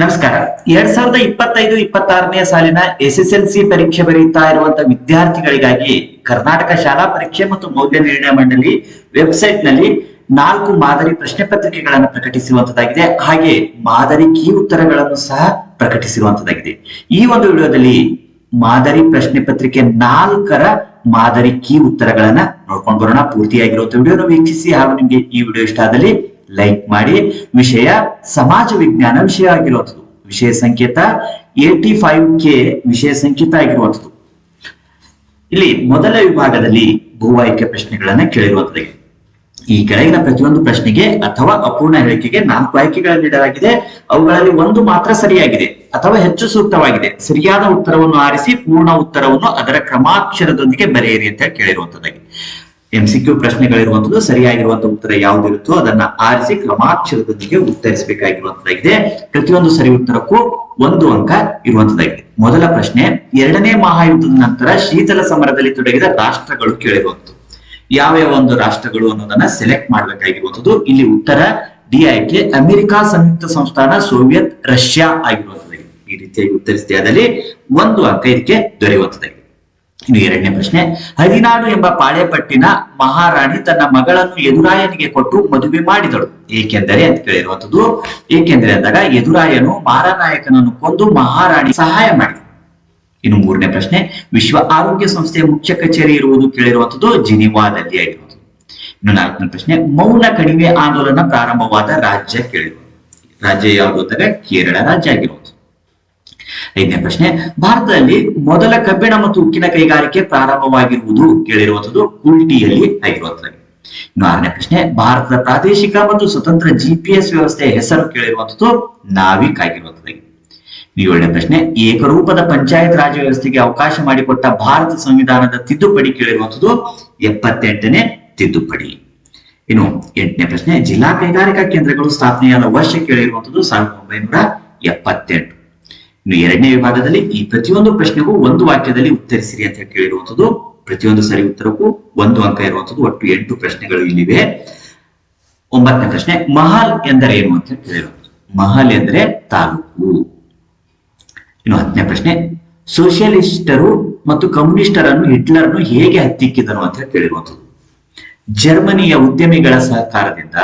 ನಮಸ್ಕಾರ. ಎರಡ್ ಸಾವಿರದ ಇಪ್ಪತ್ತೈದು, ಇಪ್ಪತ್ತಾರನೇ ಸಾಲಿನ ಎಸ್ ಎಸ್ ಎಲ್ ಸಿ ಪರೀಕ್ಷೆ ಬರೆಯುತ್ತಾ ಇರುವಂತಹ ವಿದ್ಯಾರ್ಥಿಗಳಿಗಾಗಿ ಕರ್ನಾಟಕ ಶಾಲಾ ಪರೀಕ್ಷೆ ಮತ್ತು ಮೌಲ್ಯ ನಿರ್ಣಯ ಮಂಡಳಿ ವೆಬ್ಸೈಟ್ನಲ್ಲಿ ನಾಲ್ಕು ಮಾದರಿ ಪ್ರಶ್ನೆ ಪತ್ರಿಕೆಗಳನ್ನು ಪ್ರಕಟಿಸಿರುವಂತದ್ದಾಗಿದೆ ಹಾಗೆ ಮಾದರಿ ಕೀ ಉತ್ತರಗಳನ್ನು ಸಹ ಪ್ರಕಟಿಸಿರುವಂತದ್ದಾಗಿದೆ ಈ ಒಂದು ವಿಡಿಯೋದಲ್ಲಿ ಮಾದರಿ ಪ್ರಶ್ನೆ ಪತ್ರಿಕೆ ನಾಲ್ಕರ ಮಾದರಿ ಕೀ ಉತ್ತರಗಳನ್ನ ನೋಡ್ಕೊಂಡು ಬರೋಣ. ಪೂರ್ತಿಯಾಗಿರುವಂತ ವಿಡಿಯೋನ ವೀಕ್ಷಿಸಿ ಹಾಗೂ ನಿಮ್ಗೆ ಈ ವಿಡಿಯೋ ಇಷ್ಟ ಆದಲ್ಲಿ ಲೈಕ್ ಮಾಡಿ. ವಿಷಯ ಸಮಾಜ ವಿಜ್ಞಾನ ವಿಷಯ ಆಗಿರುವಂಥದ್ದು. ವಿಷಯ ಸಂಕೇತ ಏಟಿ ಫೈವ್ ಕೆ ವಿಷಯ ಸಂಕೇತ ಆಗಿರುವಂಥದ್ದು. ಇಲ್ಲಿ ಮೊದಲ ವಿಭಾಗದಲ್ಲಿ ಭೂ ಆಯ್ಕೆ ಪ್ರಶ್ನೆಗಳನ್ನ ಕೇಳಿರುವಂತದ್ದು ಈ ಕೆಳಗಿನ ಪ್ರತಿಯೊಂದು ಪ್ರಶ್ನೆಗೆ ಅಥವಾ ಅಪೂರ್ಣ ಹೇಳಿಕೆಗೆ ನಾಲ್ಕು ಆಯ್ಕೆಗಳನ್ನು ನೀಡಲಾಗಿದೆ. ಅವುಗಳಲ್ಲಿ ಒಂದು ಮಾತ್ರ ಸರಿಯಾಗಿದೆ ಅಥವಾ ಹೆಚ್ಚು ಸೂಕ್ತವಾಗಿದೆ. ಸರಿಯಾದ ಉತ್ತರವನ್ನು ಆರಿಸಿ ಪೂರ್ಣ ಉತ್ತರವನ್ನು ಅದರ ಕ್ರಮಾಕ್ಷರದೊಂದಿಗೆ ಬರೆಯಿರಿ ಅಂತ ಕೇಳಿರುವಂತದ್ದಾಗಿ ಎಂಸಿಕ್ಯೂ ಪ್ರಶ್ನೆಗಳಿರುವಂತದ್ದು ಸರಿಯಾಗಿರುವಂತಹ ಉತ್ತರ ಯಾವುದಿರುತ್ತೋ ಅದನ್ನ ಆರಿಸಿ ಕ್ರಮಾಕ್ಷರದೊಂದಿಗೆ ಉತ್ತರಿಸಬೇಕಾಗಿರುವಂತದ್ದಾಗಿದೆ ಪ್ರತಿಯೊಂದು ಸರಿ ಉತ್ತರಕ್ಕೂ ಒಂದು ಅಂಕ ಇರುವಂತದ್ದಾಗಿದೆ ಮೊದಲ ಪ್ರಶ್ನೆ, ಎರಡನೇ ಮಹಾಯುದ್ಧದ ನಂತರ ಶೀತಲ ಸಮರದಲ್ಲಿ ತೊಡಗಿದ ರಾಷ್ಟ್ರಗಳು ಕೇಳಿರುವಂತದ್ದು ಯಾವ ಯಾವ ಒಂದು ರಾಷ್ಟ್ರಗಳು ಅನ್ನೋದನ್ನ ಸೆಲೆಕ್ಟ್ ಮಾಡ್ಬೇಕಾಗಿರುವಂತದ್ದು ಇಲ್ಲಿ ಉತ್ತರ, ಡಿ ಆಯ್ಕೆ ಅಮೆರಿಕ ಸಂಯುಕ್ತ ಸಂಸ್ಥಾನ, ಸೋವಿಯತ್, ರಷ್ಯಾ ಆಗಿರುವಂತದ್ದಾಗಿದೆ ಈ ರೀತಿಯಾಗಿ ಉತ್ತರಿಸಿದೆ ಅದರಲ್ಲಿ ಒಂದು ಅಂಕ ಇದಕ್ಕೆ ದೊರೆಯುವಂತದ್ದಾಗಿದೆ ಇನ್ನು ಎರಡನೇ ಪ್ರಶ್ನೆ. ಹದಿನಾರು ಎಂಬ ಪಾಳೆಪಟ್ಟಿನ ಮಹಾರಾಣಿ ತನ್ನ ಮಗಳನ್ನು ಎದುರಾಯನಿಗೆ ಕೊಟ್ಟು ಮದುವೆ ಮಾಡಿದಳು. ಏಕೆಂದರೆ ಅಂತ ಕೇಳಿರುವಂತದ್ದು ಏಕೆಂದರೆ ಅಂದಾಗ ಎದುರಾಯನು ಮಾರನಾಯಕನನ್ನು ಕೊಂದು ಮಹಾರಾಣಿ ಸಹಾಯ ಮಾಡಿದ ಇನ್ನು ಮೂರನೇ ಪ್ರಶ್ನೆ, ವಿಶ್ವ ಆರೋಗ್ಯ ಸಂಸ್ಥೆಯ ಮುಖ್ಯ ಕಚೇರಿ ಇರುವುದು ಕೇಳಿರುವಂತದ್ದು ಜಿನಿವಾದಲ್ಲಿ ಆಗಿರುವುದು ಇನ್ನು ನಾಲ್ಕನೇ ಪ್ರಶ್ನೆ, ಮೌನ ಕಡಿಮೆ ಆಂದೋಲನ ಪ್ರಾರಂಭವಾದ ರಾಜ್ಯ ಕೇಳಿರುವುದು ರಾಜ್ಯ ಯಾವುದು ಅಂದಾಗ ಕೇರಳ ರಾಜ್ಯ ಆಗಿರುವುದು ಐದನೇ ಪ್ರಶ್ನೆ, ಭಾರತದಲ್ಲಿ ಮೊದಲ ಕಬ್ಬಿಣ ಮತ್ತು ಉಕ್ಕಿನ ಕೈಗಾರಿಕೆ ಪ್ರಾರಂಭವಾಗಿರುವುದು ಕೇಳಿರುವಂತದ್ದು ಕುಲ್ಟಿಯಲ್ಲಿ ಆಗಿರುವಂತದ್ದು ಇನ್ನು ಆರನೇ ಪ್ರಶ್ನೆ, ಭಾರತದ ಪ್ರಾದೇಶಿಕ ಮತ್ತು ಸ್ವತಂತ್ರ ಜಿಪಿಎಸ್ ವ್ಯವಸ್ಥೆಯ ಹೆಸರು ಕೇಳಿರುವಂತದ್ದು ನಾವಿಕ್ ಆಗಿರುವಂತದ್ದು ಇನ್ನು ಏಳನೇ ಪ್ರಶ್ನೆ, ಏಕರೂಪದ ಪಂಚಾಯತ್ ರಾಜ್ ವ್ಯವಸ್ಥೆಗೆ ಅವಕಾಶ ಮಾಡಿಕೊಟ್ಟ ಭಾರತ ಸಂವಿಧಾನದ ತಿದ್ದುಪಡಿ ಕೇಳಿರುವಂತದ್ದು ಎಪ್ಪತ್ತೆಂಟನೇ ತಿದ್ದುಪಡಿ. ಇನ್ನು ಎಂಟನೇ ಪ್ರಶ್ನೆ, ಜಿಲ್ಲಾ ಕೈಗಾರಿಕಾ ಕೇಂದ್ರಗಳು ಸ್ಥಾಪನೆಯಾದ ವರ್ಷ ಕೇಳಿರುವಂತದ್ದು ಸಾವಿರದ ಒಂಬೈನೂರ ಎಪ್ಪತ್ತೆಂಟು. ಇನ್ನು ಎರಡನೇ ವಿಭಾಗದಲ್ಲಿ ಈ ಪ್ರತಿಯೊಂದು ಪ್ರಶ್ನೆಗೂ ಒಂದು ವಾಕ್ಯದಲ್ಲಿ ಉತ್ತರಿಸಿರಿ ಅಂತ ಕೇಳಿರುವಂತದ್ದು ಪ್ರತಿಯೊಂದು ಸರಿ ಉತ್ತರಕ್ಕೂ ಒಂದು ಅಂಕ ಇರುವಂತದ್ದು ಒಟ್ಟು ಎಂಟು ಪ್ರಶ್ನೆಗಳು ಇಲ್ಲಿವೆ. ಒಂಬತ್ತನೇ ಪ್ರಶ್ನೆ, ಮಹಲ್ ಎಂದರೆ ಏನು ಅಂತ ಕೇಳಿರುವಂತದ್ದು ಮಹಲ್ ಎಂದರೆ ತಾಲೂಕು. ಇನ್ನು ಹತ್ತನೇ ಪ್ರಶ್ನೆ, ಸೋಷಿಯಲಿಸ್ಟರು ಮತ್ತು ಕಮ್ಯುನಿಸ್ಟರನ್ನು ಹಿಟ್ಲರ್ನು ಹೇಗೆ ಹತ್ತಿಕ್ಕಿದನು ಅಂತ ಕೇಳಿರುವಂಥದ್ದು. ಜರ್ಮನಿಯ ಉದ್ಯಮಿಗಳ ಸಹಕಾರದಿಂದ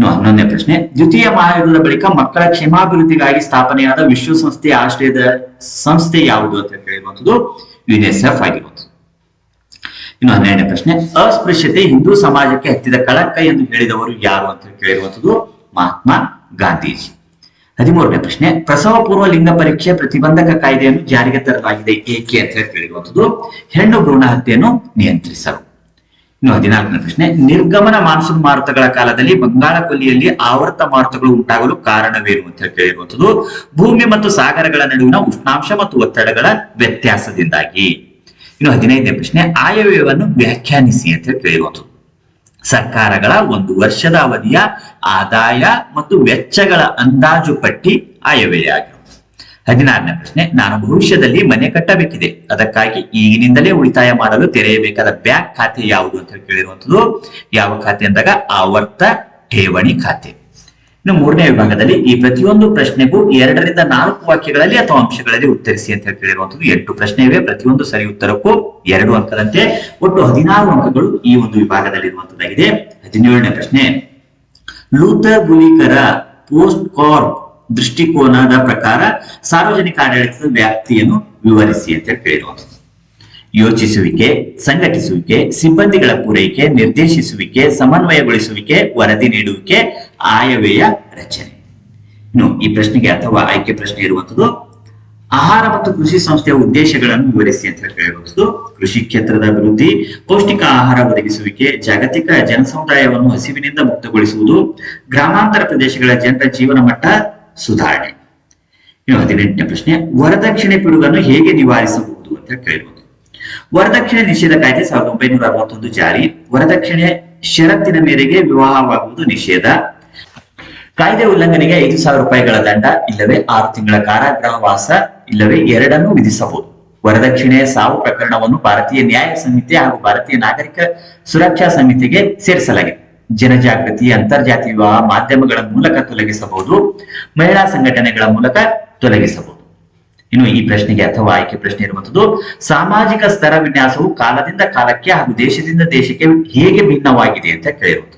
ಇನ್ನು ಹನ್ನೊಂದನೇ ಪ್ರಶ್ನೆ. ದ್ವಿತೀಯ ಮಹಾಯುದ್ಧದ ಬಳಿಕ ಮಕ್ಕಳ ಕ್ಷೇಮಾಭಿವೃದ್ಧಿಗಾಗಿ ಸ್ಥಾಪನೆಯಾದ ವಿಶ್ವಸಂಸ್ಥೆಯ ಆಶ್ರಯದ ಸಂಸ್ಥೆ ಯಾವುದು ಅಂತ ಕೇಳಿರುವಂಥದ್ದು ಯುನೆಸೆಫ್ ಆಗಿರುವಂಥದ್ದು. ಇನ್ನು ಹನ್ನೆರಡನೇ ಪ್ರಶ್ನೆ. ಅಸ್ಪೃಶ್ಯತೆ ಹಿಂದೂ ಸಮಾಜಕ್ಕೆ ಹತ್ತಿದ ಕಳಂಕ ಎಂದು ಹೇಳಿದವರು ಯಾರು ಅಂತ ಕೇಳಿರುವಂಥದ್ದು ಮಹಾತ್ಮ ಗಾಂಧೀಜಿ. ಹದಿಮೂರನೇ ಪ್ರಶ್ನೆ. ಪ್ರಸವ ಪೂರ್ವ ಲಿಂಗ ಪರೀಕ್ಷೆ ಪ್ರತಿಬಂಧಕ ಕಾಯ್ದೆಯನ್ನು ಜಾರಿಗೆ ತರಲಾಗಿದೆ ಏಕೆ ಅಂತ ಕೇಳಿರುವಂಥದ್ದು. ಹೆಣ್ಣು ಭ್ರೂಣ ಹತ್ಯೆಯನ್ನು ನಿಯಂತ್ರಿಸಲು. ಇನ್ನು ಹದಿನಾಲ್ಕನೇ ಪ್ರಶ್ನೆ, ನಿರ್ಗಮನ ಮಾನ್ಸೂನ್ ಮಾರುತಗಳ ಕಾಲದಲ್ಲಿ ಬಂಗಾಳ ಕೊಲ್ಲಿಯಲ್ಲಿ ಆವರ್ತ ಮಾರುತಗಳು ಉಂಟಾಗಲು ಕಾರಣವೇನು ಅಂತ ಭೂಮಿ ಮತ್ತು ಸಾಗರಗಳ ನಡುವಿನ ಉಷ್ಣಾಂಶ ಮತ್ತು ಒತ್ತಡಗಳ ವ್ಯತ್ಯಾಸದಿಂದಾಗಿ. ಇನ್ನು ಹದಿನೈದನೇ ಪ್ರಶ್ನೆ ಆಯವ್ಯವನ್ನು ವ್ಯಾಖ್ಯಾನಿಸಿ ಅಂತ ಹೇಳಿ ಕೇಳಿರುವಂತದ್ದು ಸರ್ಕಾರಗಳ ಒಂದು ವರ್ಷದ ಅವಧಿಯ ಆದಾಯ ಮತ್ತು ವೆಚ್ಚಗಳ ಅಂದಾಜು ಪಟ್ಟಿ ಆಯವ್ಯಯ ಆಗಿರುವುದು ಹದಿನಾರನೇ ಪ್ರಶ್ನೆ, ನಾನು ಭವಿಷ್ಯದಲ್ಲಿ ಮನೆ ಕಟ್ಟಬೇಕಿದೆ. ಅದಕ್ಕಾಗಿ ಈಗಿನಿಂದಲೇ ಉಳಿತಾಯ ಮಾಡಲು ತೆರೆಯಬೇಕಾದ ಬ್ಯಾಂಕ್ ಖಾತೆ ಯಾವುದು ಅಂತ ಕೇಳಿರುವಂತದ್ದು ಯಾವ ಖಾತೆ ಅಂದಾಗ ಆವರ್ತ ಠೇವಣಿ ಖಾತೆ. ಇನ್ನು ಮೂರನೇ ವಿಭಾಗದಲ್ಲಿ ಈ ಪ್ರತಿಯೊಂದು ಪ್ರಶ್ನೆಗೂ ಎರಡರಿಂದ ನಾಲ್ಕು ವಾಕ್ಯಗಳಲ್ಲಿ ಅಥವಾ ಅಂಶಗಳಲ್ಲಿ ಉತ್ತರಿಸಿ ಅಂತ ಹೇಳಿರುವಂತದ್ದು ಎಂಟು ಪ್ರಶ್ನೆ ಇವೆ. ಪ್ರತಿಯೊಂದು ಸರಿ ಉತ್ತರಕ್ಕೂ ಎರಡು ಅಂಕದಂತೆ ಒಟ್ಟು ಹದಿನಾರು ಅಂಕಗಳು ಈ ಒಂದು ವಿಭಾಗದಲ್ಲಿ ಇರುವಂತದ್ದಾಗಿದೆ ಹದಿನೇಳನೇ ಪ್ರಶ್ನೆ, ಲೂಥರ್ ಗುಲಿಕರ ಪೋಸ್ಟ್ ಕಾರ್ಪ್ ದೃಷ್ಟಿಕೋನದ ಪ್ರಕಾರ ಸಾರ್ವಜನಿಕ ಆಡಳಿತದ ವ್ಯಾಪ್ತಿಯನ್ನು ವಿವರಿಸಿ ಅಂತ ಹೇಳಿ ಕೇಳಿರುವಂತದ್ದು ಯೋಚಿಸುವಿಕೆ, ಸಂಘಟಿಸುವಿಕೆ, ಸಿಬ್ಬಂದಿಗಳ ಪೂರೈಕೆ, ನಿರ್ದೇಶಿಸುವಿಕೆ, ಸಮನ್ವಯಗೊಳಿಸುವಿಕೆ, ವರದಿ ನೀಡುವಿಕೆ, ಆಯವ್ಯಯ ರಚನೆ. ಇನ್ನು ಈ ಪ್ರಶ್ನೆಗೆ ಅಥವಾ ಆಯ್ಕೆ ಪ್ರಶ್ನೆ ಇರುವಂತದ್ದು, ಆಹಾರ ಮತ್ತು ಕೃಷಿ ಸಂಸ್ಥೆಯ ಉದ್ದೇಶಗಳನ್ನು ವಿವರಿಸಿ ಅಂತ ಹೇಳಿ ಕೇಳಿರುವಂತದ್ದು ಕೃಷಿ ಕ್ಷೇತ್ರದ ಅಭಿವೃದ್ಧಿ ಪೌಷ್ಟಿಕ ಆಹಾರ ಒದಗಿಸುವಿಕೆ, ಜಾಗತಿಕ ಜನಸಮುದಾಯವನ್ನು ಹಸಿವಿನಿಂದ ಮುಕ್ತಗೊಳಿಸುವುದು, ಗ್ರಾಮಾಂತರ ಪ್ರದೇಶಗಳ ಜನರ ಜೀವನ ಮಟ್ಟ ಸುಧಾರಣೆ. ಇನ್ನು ಹದಿನೆಂಟನೇ ಪ್ರಶ್ನೆ, ವರದಕ್ಷಿಣೆ ಪಿಡುಗನ್ನು ಹೇಗೆ ನಿವಾರಿಸಬಹುದು ಅಂತ ಕೇಳಬಹುದು ವರದಕ್ಷಿಣೆ ನಿಷೇಧ ಕಾಯ್ದೆ ಸಾವಿರದ ಒಂಬೈನೂರ ಅರವತ್ತೊಂದು ಜಾರಿ. ವರದಕ್ಷಿಣೆ ಷರತ್ತಿನ ಮೇರೆಗೆ ವಿವಾಹವಾಗುವುದು ನಿಷೇಧ. ಕಾಯ್ದೆ ಉಲ್ಲಂಘನೆಗೆ ಐದು ಸಾವಿರ ರೂಪಾಯಿಗಳ ದಂಡ, ಇಲ್ಲವೇ ಆರು ತಿಂಗಳ ಕಾರಾಗೃಹ ವಾಸ ಇಲ್ಲವೇ ಎರಡನ್ನೂ ವಿಧಿಸಬಹುದು. ವರದಕ್ಷಿಣೆಯ ಸಾವು ಪ್ರಕರಣವನ್ನು ಭಾರತೀಯ ನ್ಯಾಯ ಸಮಿತಿ ಹಾಗೂ ಭಾರತೀಯ ನಾಗರಿಕ ಸುರಕ್ಷಾ ಸಮಿತಿಗೆ ಸೇರಿಸಲಾಗಿದೆ. ಜನಜಾಗೃತಿ ಅಂತರ್ಜಾತಿ ವಿವಾಹ ಮಾಧ್ಯಮಗಳ ಮೂಲಕ ತೊಲಗಿಸಬಹುದು, ಮಹಿಳಾ ಸಂಘಟನೆಗಳ ಮೂಲಕ ತೊಲಗಿಸಬಹುದು. ಇನ್ನು ಈ ಪ್ರಶ್ನೆಗೆ ಅಥವಾ ಆಯ್ಕೆ ಪ್ರಶ್ನೆ ಇರುವಂತದ್ದು, ಸಾಮಾಜಿಕ ಸ್ತರ ವಿನ್ಯಾಸವು ಕಾಲದಿಂದ ಕಾಲಕ್ಕೆ ಹಾಗೂ ದೇಶದಿಂದ ದೇಶಕ್ಕೆ ಹೇಗೆ ಭಿನ್ನವಾಗಿದೆ ಅಂತ ಕೇಳಿರುವುದು.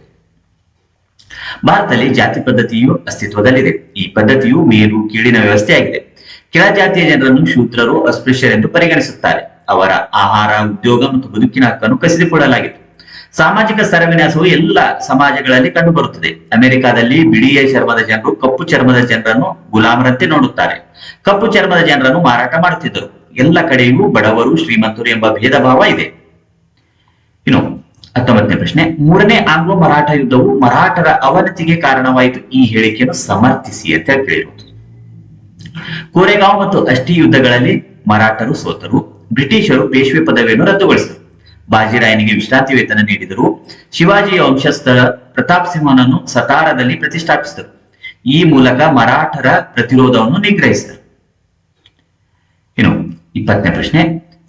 ಭಾರತದಲ್ಲಿ ಜಾತಿ ಪದ್ಧತಿಯು ಅಸ್ತಿತ್ವದಲ್ಲಿದೆ. ಈ ಪದ್ಧತಿಯು ಮೇಲು, ಕೀಳಿನ ವ್ಯವಸ್ಥೆಯಾಗಿದೆ. ಕೆಳ ಜಾತಿಯ ಜನರನ್ನು ಶೂದ್ರರು, ಅಸ್ಪೃಶ್ಯರೆಂದು ಪರಿಗಣಿಸುತ್ತಾರೆ. ಅವರ ಆಹಾರ, ಉದ್ಯೋಗ ಮತ್ತು ಬದುಕಿನ ಹಕ್ಕನ್ನು ಕಸಿದುಕೊಳ್ಳಲಾಗಿದೆ. ಸಾಮಾಜಿಕ ಸ್ತರವಿನ್ಯಾಸವು ಎಲ್ಲ ಸಮಾಜಗಳಲ್ಲಿ ಕಂಡುಬರುತ್ತದೆ. ಅಮೆರಿಕಾದಲ್ಲಿ ಬಿಳಿಯ ಚರ್ಮದ ಜನರು, ಕಪ್ಪು ಚರ್ಮದ ಜನರನ್ನು ಗುಲಾಮರಂತೆ ನೋಡುತ್ತಾರೆ. ಕಪ್ಪು ಚರ್ಮದ ಜನರನ್ನು ಮಾರಾಟ ಮಾಡುತ್ತಿದ್ದರು. ಎಲ್ಲ ಕಡೆಯೂ ಬಡವರು, ಶ್ರೀಮಂತರು ಎಂಬ ಭೇದ ಭಾವ ಇದೆ. ಇನ್ನು ಹತ್ತೊಂಬತ್ತನೇ ಪ್ರಶ್ನೆ, ಮೂರನೇ ಆಂಗ್ಲೋ ಮರಾಠ ಯುದ್ಧವು ಮರಾಠರ ಅವನತಿಗೆ ಕಾರಣವಾಯಿತು. ಈ ಹೇಳಿಕೆಯನ್ನು ಸಮರ್ಥಿಸಿ ಅಂತ ಕೇಳಿರುವುದು ಕೋರೆಗಾಂವ್ ಮತ್ತು ಅಷ್ಟಿ ಯುದ್ಧಗಳಲ್ಲಿ ಮರಾಠರು ಸೋತರು. ಬ್ರಿಟಿಷರು ಪೇಶ್ವೆ ಪದವಿಯನ್ನು ರದ್ದುಗೊಳಿಸಿದರು. ಬಾಜಿರಾಯನಿಗೆ ವಿಶ್ರಾಂತಿ ವೇತನ ನೀಡಿದರು. ಶಿವಾಜಿಯ ವಂಶಸ್ಥ ಪ್ರತಾಪ್ ಸಿಂಹನನ್ನು ಸತಾರದಲ್ಲಿ ಪ್ರತಿಷ್ಠಾಪಿಸಿದರು. ಈ ಮೂಲಕ ಮರಾಠರ ಪ್ರತಿರೋಧವನ್ನು ನಿಗ್ರಹಿಸಿದರು. ಇನ್ನು ಇಪ್ಪತ್ತನೇ ಪ್ರಶ್ನೆ.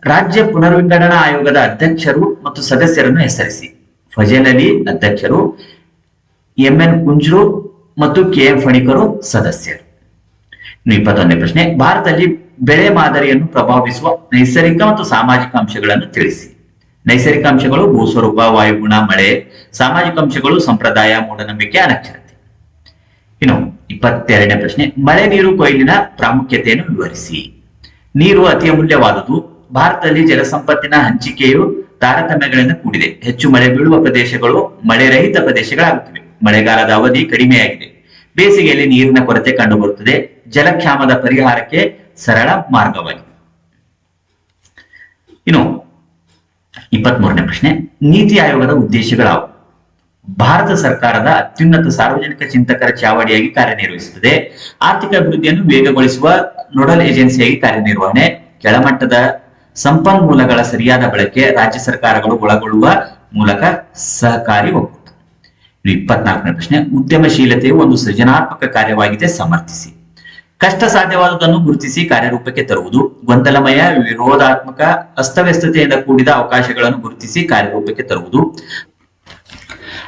ರಾಜ್ಯ ಪುನರ್ವಿಂಗಡಣಾ ಆಯೋಗದ ಅಧ್ಯಕ್ಷರು ಮತ್ತು ಸದಸ್ಯರನ್ನು ಹೆಸರಿಸಿ. ಫಜಲ್ ಅಲಿ ಅಧ್ಯಕ್ಷರು, ಎಂ ಎನ್ ಕುಂಜ್ರು ಮತ್ತು ಕೆ ಎಂ ಫಣಿಕರು ಸದಸ್ಯರು. ಇನ್ನು ಇಪ್ಪತ್ತೊಂದನೇ ಪ್ರಶ್ನೆ. ಭಾರತದಲ್ಲಿ ಬೆಳೆ ಮಾದರಿಯನ್ನು ಪ್ರಭಾವಿಸುವ ನೈಸರ್ಗಿಕ ಮತ್ತು ಸಾಮಾಜಿಕ ಅಂಶಗಳನ್ನು ತಿಳಿಸಿ. ನೈಸರ್ಗಿಕ ಅಂಶಗಳು, ಭೂಸ್ವರೂಪ, ವಾಯುಗುಣ, ಮಳೆ, ಸಾಮಾಜಿಕ ಅಂಶಗಳು, ಸಂಪ್ರದಾಯ, ಮೂಢನಂಬಿಕೆ, ಅನಕ್ಷರತೆ. ಇನ್ನು ಇಪ್ಪತ್ತೆರಡನೇ ಪ್ರಶ್ನೆ, ಮಳೆ ನೀರು ಕೊಯ್ಲಿನ ಪ್ರಾಮುಖ್ಯತೆಯನ್ನು ವಿವರಿಸಿ. ನೀರು ಅತಿ ಅಮೂಲ್ಯವಾದುದು, ಭಾರತದಲ್ಲಿ ಜಲಸಂಪತ್ತಿನ ಹಂಚಿಕೆಯು ತಾರತಮ್ಯಗಳಿಂದ ಕೂಡಿದೆ. ಹೆಚ್ಚು ಮಳೆ ಬೀಳುವ ಪ್ರದೇಶಗಳು ಮಳೆ ರಹಿತ ಪ್ರದೇಶಗಳಾಗುತ್ತಿವೆ. ಮಳೆಗಾಲದ ಅವಧಿ ಕಡಿಮೆಯಾಗಿದೆ. ಬೇಸಿಗೆಯಲ್ಲಿ ನೀರಿನ ಕೊರತೆ ಕಂಡುಬರುತ್ತದೆ. ಜಲಕ್ಷಾಮದ ಪರಿಹಾರಕ್ಕೆ ಸರಳ ಮಾರ್ಗವಾಗಿದೆ. ಇನ್ನು ಇಪ್ಪತ್ಮೂರನೇ ಪ್ರಶ್ನೆ, ನೀತಿ ಆಯೋಗದ ಉದ್ದೇಶಗಳಾವು. ಭಾರತ ಸರ್ಕಾರದ ಅತ್ಯುನ್ನತ ಸಾರ್ವಜನಿಕ ಚಿಂತಕರ ಚಾವಡಿಯಾಗಿ ಕಾರ್ಯನಿರ್ವಹಿಸುತ್ತದೆ. ಆರ್ಥಿಕ ಅಭಿವೃದ್ಧಿಯನ್ನು ವೇಗಗೊಳಿಸುವ ನೋಡಲ್ ಏಜೆನ್ಸಿಯಾಗಿ ಕಾರ್ಯನಿರ್ವಹಣೆ, ಕೆಳಮಟ್ಟದ ಸಂಪನ್ಮೂಲಗಳ ಸರಿಯಾದ ಬಳಕೆ ರಾಜ್ಯ ಸರ್ಕಾರಗಳು ಒಳಗೊಳ್ಳುವ ಮೂಲಕ ಸಹಕಾರಿ ಒಕ್ಕೂಟ. ಇಪ್ಪತ್ನಾಲ್ಕನೇ ಪ್ರಶ್ನೆ, ಉದ್ಯಮಶೀಲತೆಯು ಒಂದು ಸೃಜನಾತ್ಮಕ ಕಾರ್ಯವಾಗಿದೆ, ಸಮರ್ಥಿಸಿ. ಕಷ್ಟ ಸಾಧ್ಯವಾದುದನ್ನು ಗುರುತಿಸಿ ಕಾರ್ಯರೂಪಕ್ಕೆ ತರುವುದು, ಗೊಂದಲಮಯ, ವಿರೋಧಾತ್ಮಕ, ಅಸ್ತವ್ಯಸ್ತತೆಯಿಂದ ಕೂಡಿದ ಅವಕಾಶಗಳನ್ನು ಗುರುತಿಸಿ ಕಾರ್ಯರೂಪಕ್ಕೆ ತರುವುದು.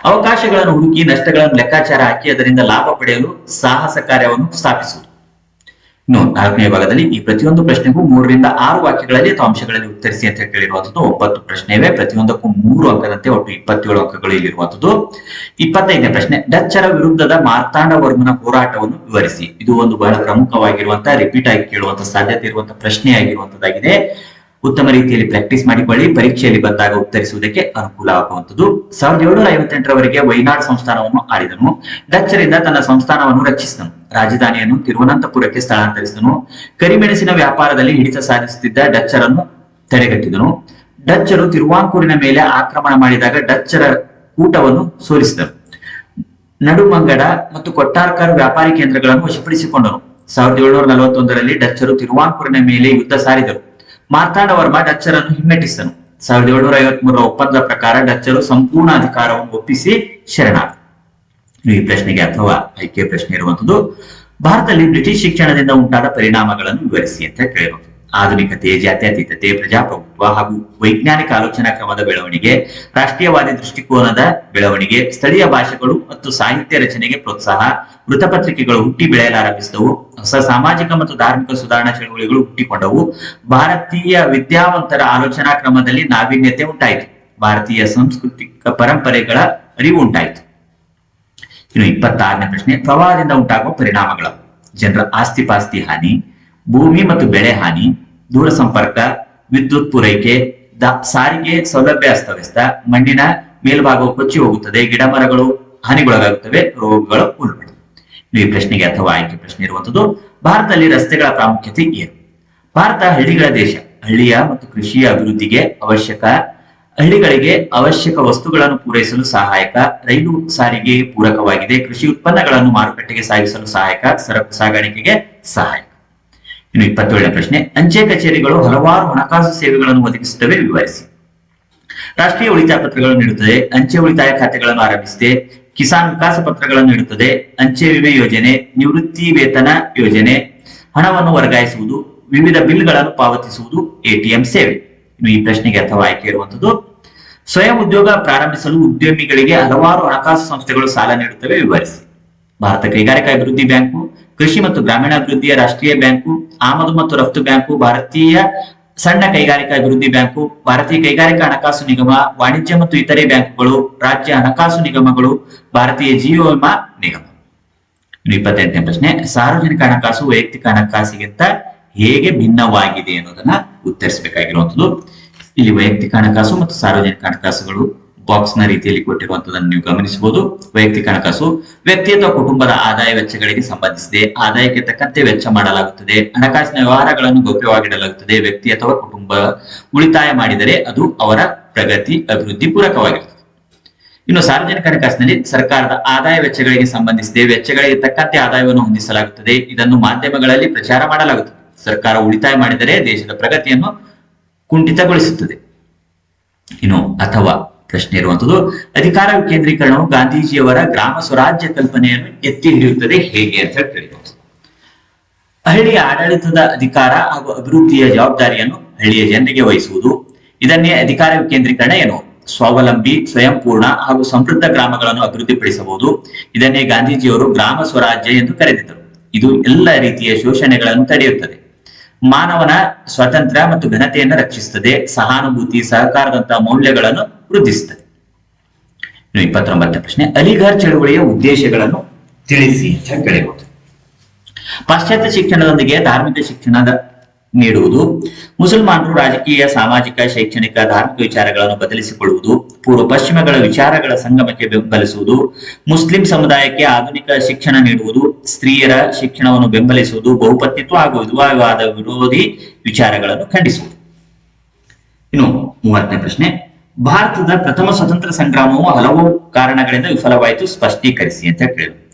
ಅವಕಾಶಗಳನ್ನು ಹುಡುಕಿ ನಷ್ಟಗಳನ್ನು ಲೆಕ್ಕಾಚಾರ ಹಾಕಿ ಅದರಿಂದ ಲಾಭ ಪಡೆಯಲು ಸಾಹಸ ಕಾರ್ಯವನ್ನು ಸ್ಥಾಪಿಸುವುದು. ಇನ್ನು ನಾಲ್ಕನೇ ಭಾಗದಲ್ಲಿ ಈ ಪ್ರತಿಯೊಂದು ಪ್ರಶ್ನೆಗೂ ಮೂರರಿಂದ ಆರು ವಾಕ್ಯಗಳಲ್ಲಿ ಅಥವಾ ಅಂಶಗಳಲ್ಲಿ ಉತ್ತರಿಸಿ ಅಂತ ಕೇಳಿರುವಂತದ್ದು ಒಂಬತ್ತು ಪ್ರಶ್ನೆ ಇವೆ ಪ್ರತಿಯೊಂದಕ್ಕೂ ಮೂರು ಅಂಕದಂತೆ ಒಟ್ಟು ಇಪ್ಪತ್ತೇಳು ಅಂಕಗಳು ಇಲ್ಲಿರುವಂತದ್ದು ಇಪ್ಪತ್ತೈದನೇ ಪ್ರಶ್ನೆ, ಡಚ್ಚರ ವಿರುದ್ಧದ ಮಾರ್ತಾಂಡ ವರ್ಮನ ಹೋರಾಟವನ್ನು ವಿವರಿಸಿ. ಇದು ಒಂದು ಬಹಳ ಪ್ರಮುಖವಾಗಿರುವಂತಹ ರಿಪೀಟ್ ಆಗಿ ಕೇಳುವಂತ ಸಾಧ್ಯತೆ ಇರುವಂತಹ ಪ್ರಶ್ನೆ ಆಗಿರುವಂತದ್ದಾಗಿದೆ ಉತ್ತಮ ರೀತಿಯಲ್ಲಿ ಪ್ರಾಕ್ಟೀಸ್ ಮಾಡಿಕೊಳ್ಳಿ, ಪರೀಕ್ಷೆಯಲ್ಲಿ ಬಂದಾಗ ಉತ್ತರಿಸುವುದಕ್ಕೆ ಅನುಕೂಲ ಆಗುವಂತದ್ದು ಸಾವಿರದ ಏಳುನೂರ ಐವತ್ತೆಂಟರವರೆಗೆ ವೈನಾಡ್ ಸಂಸ್ಥಾನವನ್ನು ಆಳಿದನು. ಡಚ್ಚರಿಂದ ತನ್ನ ಸಂಸ್ಥಾನವನ್ನು ರಕ್ಷಿಸಿದನು. ರಾಜಧಾನಿಯನ್ನು ತಿರುವನಂತಪುರಕ್ಕೆ ಸ್ಥಳಾಂತರಿಸಿದನು. ಕರಿಮೆಣಸಿನ ವ್ಯಾಪಾರದಲ್ಲಿ ಹಿಡಿತ ಸಾಧಿಸುತ್ತಿದ್ದ ಡಚ್ಚರನ್ನು ತಡೆಗಟ್ಟಿದನು. ಡಚ್ಚರು ತಿರುವಾಂಕೂರಿನ ಮೇಲೆ ಆಕ್ರಮಣ ಮಾಡಿದಾಗ ಡಚ್ಚರ ಕೂಟವನ್ನು ಸೋಲಿಸಿದರು. ನಡುಮಂಗಡ ಮತ್ತು ಕೊಟ್ಟಾರ್ಕರ್ ವ್ಯಾಪಾರಿ ಕೇಂದ್ರಗಳನ್ನು ವಶಪಡಿಸಿಕೊಂಡರು. ಸಾವಿರದ ಏಳುನೂರ ನಲವತ್ತೊಂದರಲ್ಲಿ ಡಚ್ಚರು ತಿರುವಾಂಕೂರಿನ ಮೇಲೆ ಯುದ್ಧ ಸಾರಿದರು. ಮಾರ್ತಾಂಡವರ್ಮ ಡಚ್ಚರನ್ನು ಹಿಮ್ಮೆಟ್ಟಿಸಿದನು. ಸಾವಿರದ ಏಳುನೂರ ಐವತ್ಮೂರರ ಒಪ್ಪಂದದ ಪ್ರಕಾರ ಡಚ್ಚರು ಸಂಪೂರ್ಣ ಅಧಿಕಾರವನ್ನು ಒಪ್ಪಿಸಿ ಶರಣಾದರು. ಈ ಪ್ರಶ್ನೆಗೆ ಅಥವಾ ಐಕ್ಯ ಪ್ರಶ್ನೆ ಇರುವಂತದ್ದು, ಭಾರತದಲ್ಲಿ ಬ್ರಿಟಿಷ್ ಶಿಕ್ಷಣದಿಂದ ಉಂಟಾದ ಪರಿಣಾಮಗಳನ್ನು ವಿವರಿಸಿ ಅಂತ ಕೇಳಬಹುದು. ಆಧುನಿಕತೆ ಜಾತ್ಯತೀತತೆ ಪ್ರಜಾಪ್ರಭುತ್ವ ಹಾಗೂ ವೈಜ್ಞಾನಿಕ ಆಲೋಚನಾ ಕ್ರಮದ ಬೆಳವಣಿಗೆ, ರಾಷ್ಟ್ರೀಯವಾದಿ ದೃಷ್ಟಿಕೋನದ ಬೆಳವಣಿಗೆ, ಸ್ಥಳೀಯ ಭಾಷೆಗಳು ಮತ್ತು ಸಾಹಿತ್ಯ ರಚನೆಗೆ ಪ್ರೋತ್ಸಾಹ, ವೃತ್ತಪತ್ರಿಕೆಗಳು ಹುಟ್ಟಿ ಬೆಳೆಯಲಾರಂಭಿಸಿದವು, ಹೊಸ ಸಾಮಾಜಿಕ ಮತ್ತು ಧಾರ್ಮಿಕ ಸುಧಾರಣಾ ಚಳುವಳಿಗಳು ಹುಟ್ಟಿಕೊಂಡವು, ಭಾರತೀಯ ವಿದ್ಯಾವಂತರ ಆಲೋಚನಾ ಕ್ರಮದಲ್ಲಿ ನಾವೀನ್ಯತೆ ಉಂಟಾಯಿತು, ಭಾರತೀಯ ಸಾಂಸ್ಕೃತಿಕ ಪರಂಪರೆಗಳ ಅರಿವು ಉಂಟಾಯಿತು. ಇನ್ನು ಇಪ್ಪತ್ತಾರನೇ ಪ್ರಶ್ನೆ, ಪ್ರವಾಹದಿಂದ ಉಂಟಾಗುವ ಪರಿಣಾಮಗಳು. ಜನರ ಆಸ್ತಿ ಪಾಸ್ತಿ ಹಾನಿ, ಭೂಮಿ ಮತ್ತು ಬೆಳೆ ಹಾನಿ, ದೂರ ಸಂಪರ್ಕ, ವಿದ್ಯುತ್ ಪೂರೈಕೆ ಸಾರಿಗೆ ಸೌಲಭ್ಯ ಅಸ್ತವ್ಯಸ್ತ, ಮಣ್ಣಿನ ಮೇಲ್ಭಾಗವು ಕೊಚ್ಚಿ ಹೋಗುತ್ತದೆ, ಗಿಡ ಮರಗಳು ಹಾನಿಗೊಳಗಾಗುತ್ತವೆ, ರೋಗಗಳು ಉಲ್ಬಣ. ಈ ಪ್ರಶ್ನೆಗೆ ಅಥವಾ ಆಯ್ಕೆ ಪ್ರಶ್ನೆ ಇರುವಂತದ್ದು, ಭಾರತದಲ್ಲಿ ರಸ್ತೆಗಳ ಪ್ರಾಮುಖ್ಯತೆ ಏನು? ಭಾರತ ಹಳ್ಳಿಗಳ ದೇಶ, ಹಳ್ಳಿಯ ಮತ್ತು ಕೃಷಿಯ ಅಭಿವೃದ್ಧಿಗೆ ಅವಶ್ಯಕ ಹಳ್ಳಿಗಳಿಗೆ ಅವಶ್ಯಕ ವಸ್ತುಗಳನ್ನು ಪೂರೈಸಲು ಸಹಾಯಕ, ರೈಲು ಸಾರಿಗೆ ಪೂರಕವಾಗಿದೆ, ಕೃಷಿ ಉತ್ಪನ್ನಗಳನ್ನು ಮಾರುಕಟ್ಟೆಗೆ ಸಾಗಿಸಲು ಸಹಾಯಕ, ಸರಕು ಸಾಗಾಣಿಕೆಗೆ ಸಹಾಯಕ. ಇನ್ನು ಇಪ್ಪತ್ತೇಳನೇ ಪ್ರಶ್ನೆ, ಅಂಚೆ ಕಚೇರಿಗಳು ಹಲವಾರು ಹಣಕಾಸು ಸೇವೆಗಳನ್ನು ಒದಗಿಸುತ್ತವೆ, ವಿವರಿಸಿ. ರಾಷ್ಟ್ರೀಯ ಉಳಿತಾಯ ಪತ್ರಗಳನ್ನು ನೀಡುತ್ತದೆ, ಅಂಚೆ ಉಳಿತಾಯ ಖಾತೆಗಳನ್ನು ಆರಂಭಿಸಿದೆ, ಕಿಸಾನ್ ವಿಕಾಸ ಪತ್ರಗಳನ್ನು ನೀಡುತ್ತದೆ, ಅಂಚೆ ವಿಮೆ ಯೋಜನೆ, ನಿವೃತ್ತಿ ವೇತನ ಯೋಜನೆ, ಹಣವನ್ನು ವರ್ಗಾಯಿಸುವುದು, ವಿವಿಧ ಬಿಲ್ಗಳನ್ನು ಪಾವತಿಸುವುದು, ಎಟಿಎಂ ಸೇವೆ. ಈ ಪ್ರಶ್ನೆಗೆ ಅಥವಾ ಆಯ್ಕೆ ಇರುವಂತದ್ದು ಸ್ವಯಂ ಉದ್ಯೋಗ ಪ್ರಾರಂಭಿಸಲು ಉದ್ಯಮಿಗಳಿಗೆ ಹಲವಾರು ಹಣಕಾಸು ಸಂಸ್ಥೆಗಳು ಸಾಲ ನೀಡುತ್ತವೆ, ವಿವರಿಸಿ. ಭಾರತ ಕೈಗಾರಿಕಾ ಅಭಿವೃದ್ಧಿ ಬ್ಯಾಂಕು, ಕೃಷಿ ಮತ್ತು ಗ್ರಾಮೀಣಾಭಿವೃದ್ಧಿಯ ರಾಷ್ಟ್ರೀಯ ಬ್ಯಾಂಕು, ಆಮದು ಮತ್ತು ರಫ್ತು ಬ್ಯಾಂಕು, ಭಾರತೀಯ ಸಣ್ಣ ಕೈಗಾರಿಕಾ ಅಭಿವೃದ್ಧಿ ಬ್ಯಾಂಕು, ಭಾರತೀಯ ಕೈಗಾರಿಕಾ ಹಣಕಾಸು ನಿಗಮ, ವಾಣಿಜ್ಯ ಮತ್ತು ಇತರೆ ಬ್ಯಾಂಕುಗಳು, ರಾಜ್ಯ ಹಣಕಾಸು ನಿಗಮಗಳು, ಭಾರತೀಯ ಜೀವ ವಿಮಾ ನಿಗಮ. ಇಪ್ಪತ್ತೆಂಟನೇ ಪ್ರಶ್ನೆ, ಸಾರ್ವಜನಿಕ ಹಣಕಾಸು, ವೈಯಕ್ತಿಕ ಹಣಕಾಸಿಗಿಂತ ಹೇಗೆ ಭಿನ್ನವಾಗಿದೆ ಅನ್ನೋದನ್ನ ಉತ್ತರಿಸಬೇಕಾಗಿರುವಂಥದ್ದು. ಇಲ್ಲಿ ವೈಯಕ್ತಿಕ ಹಣಕಾಸು ಮತ್ತು ಸಾರ್ವಜನಿಕ ಹಣಕಾಸುಗಳು ಬಾಕ್ಸ್ನ ರೀತಿಯಲ್ಲಿ ಕೊಟ್ಟಿರುವಂತದನ್ನು ನೀವು ಗಮನಿಸಬಹುದು. ವೈಯಕ್ತಿಕ ಹಣಕಾಸು ವ್ಯಕ್ತಿ ಅಥವಾ ಕುಟುಂಬದ ಆದಾಯ ವೆಚ್ಚಗಳಿಗೆ ಸಂಬಂಧಿಸಿದೆ. ಆದಾಯಕ್ಕೆ ತಕ್ಕಂತೆ ವೆಚ್ಚ ಮಾಡಲಾಗುತ್ತದೆ. ಹಣಕಾಸಿನ ವ್ಯವಹಾರಗಳನ್ನು ಗೌಪ್ಯವಾಗಿಡಲಾಗುತ್ತದೆ. ವ್ಯಕ್ತಿ ಅಥವಾ ಕುಟುಂಬ ಉಳಿತಾಯ ಮಾಡಿದರೆ ಅದು ಅವರ ಪ್ರಗತಿ ಅಭಿವೃದ್ಧಿ ಪೂರಕವಾಗಿರುತ್ತದೆ. ಇನ್ನು ಸಾರ್ವಜನಿಕ ಹಣಕಾಸಿನಲ್ಲಿ ಸರ್ಕಾರದ ಆದಾಯ ವೆಚ್ಚಗಳಿಗೆ ಸಂಬಂಧಿಸಿದೆ. ವೆಚ್ಚಗಳಿಗೆ ತಕ್ಕಂತೆ ಆದಾಯವನ್ನು ಹೊಂದಿಸಲಾಗುತ್ತದೆ. ಇದನ್ನು ಮಾಧ್ಯಮಗಳಲ್ಲಿ ಪ್ರಚಾರ ಮಾಡಲಾಗುತ್ತದೆ. ಸರ್ಕಾರ ಉಳಿತಾಯ ಮಾಡಿದರೆ ದೇಶದ ಪ್ರಗತಿಯನ್ನು ಕುಂಠಿತಗೊಳಿಸುತ್ತದೆ. ಇನ್ನು ಅಥವಾ ಪ್ರಶ್ನೆ ಇರುವಂತದ್ದು, ಅಧಿಕಾರ ವಿಕೇಂದ್ರೀಕರಣವು ಗಾಂಧೀಜಿಯವರ ಗ್ರಾಮ ಸ್ವರಾಜ್ಯ ಕಲ್ಪನೆಯನ್ನು ಎತ್ತಿ ಹಿಡಿಯುತ್ತದೆ ಹೇಗೆ ಅಂತ ಹೇಳಿ ಹಳ್ಳಿಯ ಆಡಳಿತದ ಅಧಿಕಾರ ಹಾಗೂ ಅಭಿವೃದ್ಧಿಯ ಜವಾಬ್ದಾರಿಯನ್ನು ಹಳ್ಳಿಯ ಜನರಿಗೆ ವಹಿಸುವುದು, ಇದನ್ನೇ ಅಧಿಕಾರ ವಿಕೇಂದ್ರೀಕರಣ ಏನು ಸ್ವಾವಲಂಬಿ, ಸ್ವಯಂಪೂರ್ಣ ಹಾಗೂ ಸಮೃದ್ಧ ಗ್ರಾಮಗಳನ್ನು ಅಭಿವೃದ್ಧಿಪಡಿಸಬಹುದು. ಇದನ್ನೇ ಗಾಂಧೀಜಿಯವರು ಗ್ರಾಮ ಸ್ವರಾಜ್ಯ ಎಂದು ಕರೆದಿದ್ದರು. ಇದು ಎಲ್ಲ ರೀತಿಯ ಶೋಷಣೆಗಳನ್ನು ತಡೆಯುತ್ತದೆ. ಮಾನವನ ಸ್ವಾತಂತ್ರ್ಯ ಮತ್ತು ಘನತೆಯನ್ನು ರಕ್ಷಿಸುತ್ತದೆ ಸಹಾನುಭೂತಿ ಸಹಕಾರದಂತಹ ಮೌಲ್ಯಗಳನ್ನು ವೃದ್ಧಿಸುತ್ತದೆ ಇಪ್ಪತ್ತೊಂಬತ್ತನೇ ಪ್ರಶ್ನೆ, ಅಲಿಘರ್ ಚಳುವಳಿಯ ಉದ್ದೇಶಗಳನ್ನು ತಿಳಿಸಿ. ಅಂತ ಕೇಳಬಹುದು ಪಾಶ್ಚಾತ್ಯ ಶಿಕ್ಷಣದೊಂದಿಗೆ ಧಾರ್ಮಿಕ ಶಿಕ್ಷಣದ ನೀಡುವುದು. ಮುಸಲ್ಮಾನರು ರಾಜಕೀಯ, ಸಾಮಾಜಿಕ, ಶೈಕ್ಷಣಿಕ, ಧಾರ್ಮಿಕ ವಿಚಾರಗಳನ್ನು ಬದಲಿಸಿಕೊಳ್ಳುವುದು. ಪೂರ್ವ ಪಶ್ಚಿಮಗಳ ವಿಚಾರಗಳ ಸಂಗಮಕ್ಕೆ ಬೆಂಬಲಿಸುವುದು. ಮುಸ್ಲಿಂ ಸಮುದಾಯಕ್ಕೆ ಆಧುನಿಕ ಶಿಕ್ಷಣ ನೀಡುವುದು. ಸ್ತ್ರೀಯರ ಶಿಕ್ಷಣವನ್ನು ಬೆಂಬಲಿಸುವುದು. ಬಹುಪತ್ನಿತ್ವ ಹಾಗೂ ವಿಧವಾ ವಿವಾದ ವಿರೋಧಿ ವಿಚಾರಗಳನ್ನು ಖಂಡಿಸುವುದು. ಇನ್ನು ಮೂವತ್ತನೇ ಪ್ರಶ್ನೆ. ಭಾರತದ ಪ್ರಥಮ ಸ್ವತಂತ್ರ ಸಂಗ್ರಾಮವು ಹಲವು ಕಾರಣಗಳಿಂದ ವಿಫಲವಾಯಿತು. ಸ್ಪಷ್ಟೀಕರಿಸಿ ಅಂತ ಕೇಳಿದ್ರು